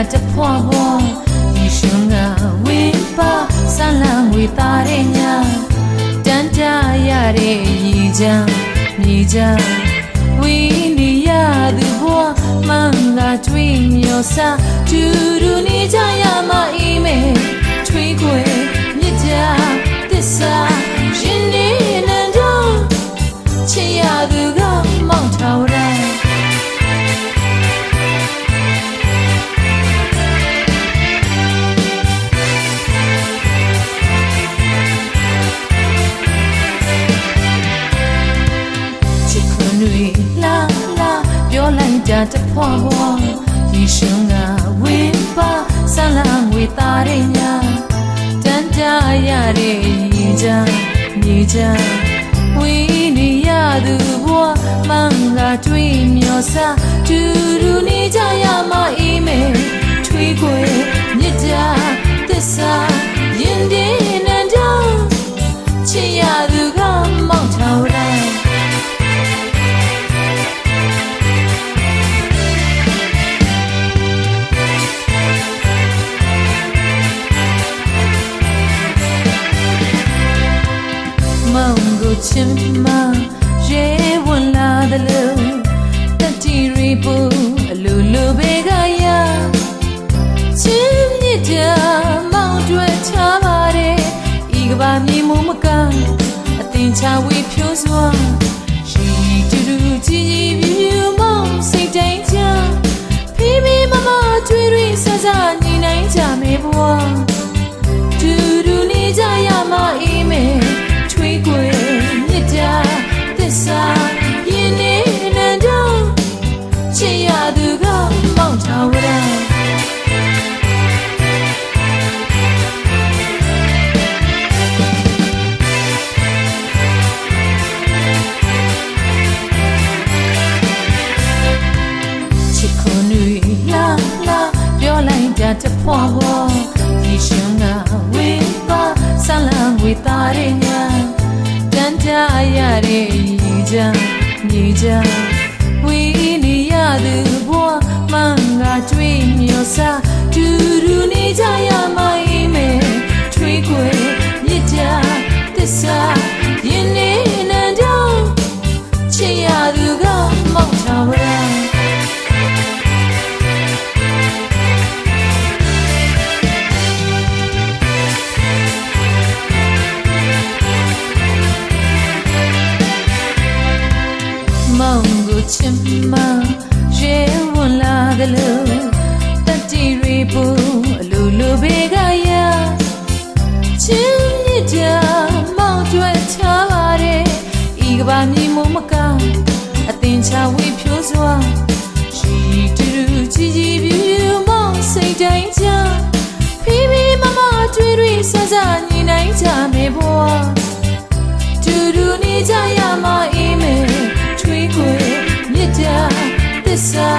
ဖွာဖွာဒီရှင်ကဝေးပါဆန်းလန်းဝေသားတဲ့ညာတန်ကြရတဲ့ရေချမ်းမြေချမ်းဝီနေရသူဘွားမန်ကတွေ့မျောစာတူ လိုက်ကြတဖွာဖွာဒီရှင်ကဝေးပါဆလာငွေသားတဲ့ညာတန်ကြရတဲ့ရေချမ်းမြေချမ်းဝေးနေရသူဘွားမန်ကတွေ့မျောစာတူတူနေကြရမအေးမဲထွေးခွေ ချင်မရဲဝင်လာတယ်လို့တတိရီပူအလိုလိုပဲကရချင်မြစ်တာမောင်တွေချပါတယ်ဤကဘာမြေမမကအတင်ချဝေဖြိုးစွာရှိတူတူကြည်ကြည်ပြူပြူမောင်စိတ်တိုင်းချဖိမိမမကျွေးရင်းဆဆညီနိုင်ကြမေဘွား တဖွာဖွာဒီရှင်ကဝေးပါဆလန်ဝေသားရဲ့ညာတန်ကြရတဲ့ရေချမ်းမြေချမ်း ချင်းမရဲဝန်လာကလေးတတိရီပူအလူလူဘေကရချင်းမြစ်တာမောင်ကျွဲချပါတယ်ဤကဘာမြည်မမကအသင်ချဝေဖြိုးစွာရှိတူချီချီပြူပြူမောင်စိတ်တိုင်းချဖီဖီမမတွေ့တွေ့ဆဆညီနိုင်ချမေဘွား this.